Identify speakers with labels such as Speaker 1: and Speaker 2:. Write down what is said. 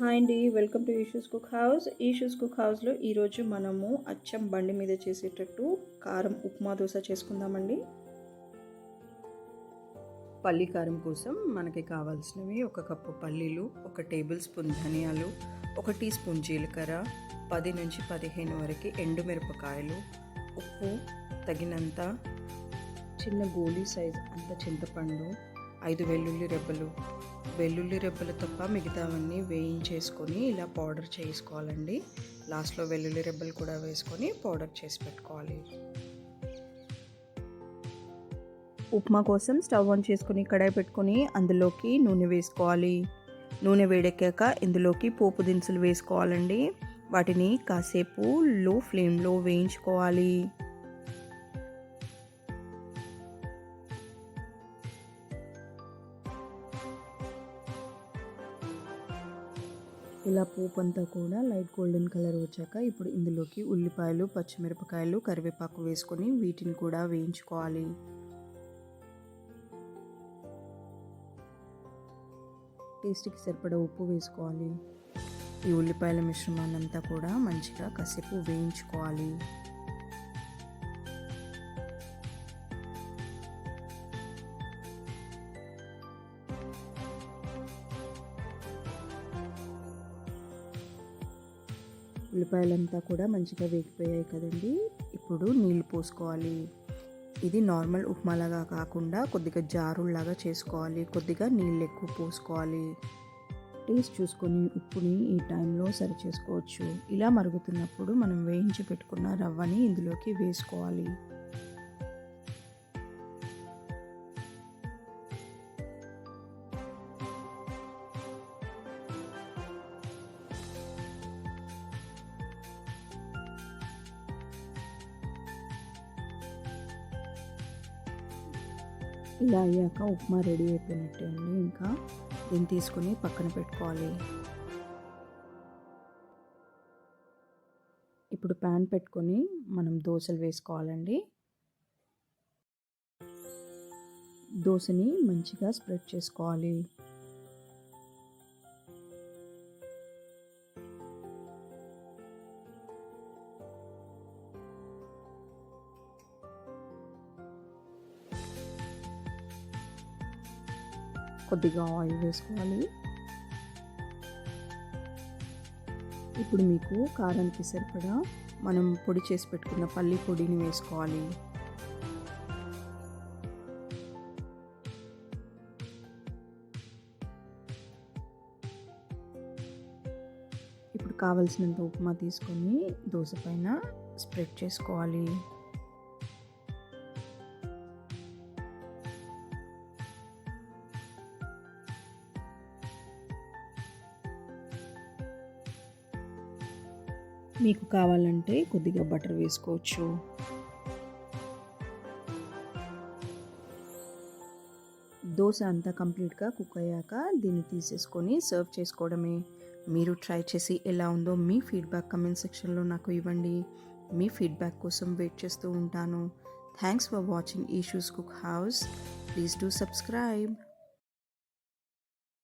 Speaker 1: Hi అండి welcome to Eeshu's cook house. Eeshu's cook హౌస్లో ఈరోజు మనము అచ్చం బండి మీద చేసేటట్టు కారం ఉప్మా దోశ చేసుకుందామండి.
Speaker 2: పల్లి కారం కోసం మనకి కావాల్సినవి ఒక కప్పు పల్లీలు ఒక టేబుల్ స్పూన్ ధనియాలు ఒక టీ స్పూన్ జీలకర్ర పది నుంచి పదిహేను వరకు ఎండుమిరపకాయలు ఉప్పు తగినంత చిన్న గోలీ సైజ్ అంత చింతపండు ఐదు వెల్లుల్లి రెబ్బలు. వెల్లుల్లి రెబ్బలు తప్ప మిగతావన్నీ వేయించేసుకొని ఇలా పౌడర్ చేసుకోవాలండి. లాస్ట్లో వెల్లుల్లి రెబ్బలు కూడా వేసుకొని పౌడర్ చేసి పెట్టుకోవాలి.
Speaker 1: ఉప్మా కోసం స్టవ్ ఆన్ చేసుకొని కడాయి పెట్టుకొని అందులోకి నూనె వేసుకోవాలి. నూనె వేడెక్కాక ఇందులోకి పోపు దినుసులు వేసుకోవాలండి. వాటిని కాసేపు లో ఫ్లేమ్లో వేయించుకోవాలి. ఇలా పోపు అంతా కూడా లైట్ గోల్డెన్ కలర్ వచ్చాక ఇప్పుడు ఇందులోకి ఉల్లిపాయలు పచ్చిమిరపకాయలు కరివేపాకు వేసుకొని వీటిని కూడా వేయించుకోవాలి. టేస్ట్కి సరిపడా ఉప్పు వేసుకోవాలి. ఈ ఉల్లిపాయల మిశ్రమాన్నంతా కూడా మంచిగా కాసేపు వేయించుకోవాలి. ఉల్లిపాయలంతా కూడా మంచిగా వేగిపోయాయి కదండి. ఇప్పుడు నీళ్ళు పోసుకోవాలి. ఇది నార్మల్ ఉప్మాలాగా కాకుండా కొద్దిగా జారుల్లాగా చేసుకోవాలి. కొద్దిగా నీళ్ళు ఎక్కువ పోసుకోవాలి. టేస్ట్ చూసుకొని ఉప్పుని ఈ టైంలో సరి చేసుకోవచ్చు ఇలా మరుగుతున్నప్పుడు మనం వేయించి పెట్టుకున్న రవ్వని ఇందులోకి వేసుకోవాలి. ఇలా అయ్యాక ఉప్మా రెడీ అయిపోయినట్టే అండి. ఇంకా దీన్ని తీసుకొని పక్కన పెట్టుకోవాలి. ఇప్పుడు ప్యాన్ పెట్టుకొని మనం దోశలు వేసుకోవాలండి. దోశని మంచిగా స్ప్రెడ్ చేసుకోవాలి. కొద్దిగా ఆయిల్ వేసుకోవాలి. ఇప్పుడు మీకు కారానికి సరిపడా మనం పొడి చేసి పెట్టుకున్న పల్లి పొడిని వేసుకోవాలి. ఇప్పుడు కావలసినంత ఉప్మా తీసుకొని దోశ పైన స్ప్రెడ్ చేసుకోవాలి. మీకు కావాలంటే కొద్దిగా బటర్ వేసుకోవచ్చు. దోశ అంతా కంప్లీట్గా కుక్ అయ్యాక దీన్ని తీసేసుకొని సర్వ్ చేసుకోవడమే. మీరు ట్రై చేసి ఎలా ఉందో మీ ఫీడ్బ్యాక్ కమెంట్ సెక్షన్లో నాకు ఇవ్వండి. మీ ఫీడ్బ్యాక్ కోసం వెయిట్ చేస్తూ ఉంటాను. Thanks for watching Eeshu's cook house. Please do subscribe.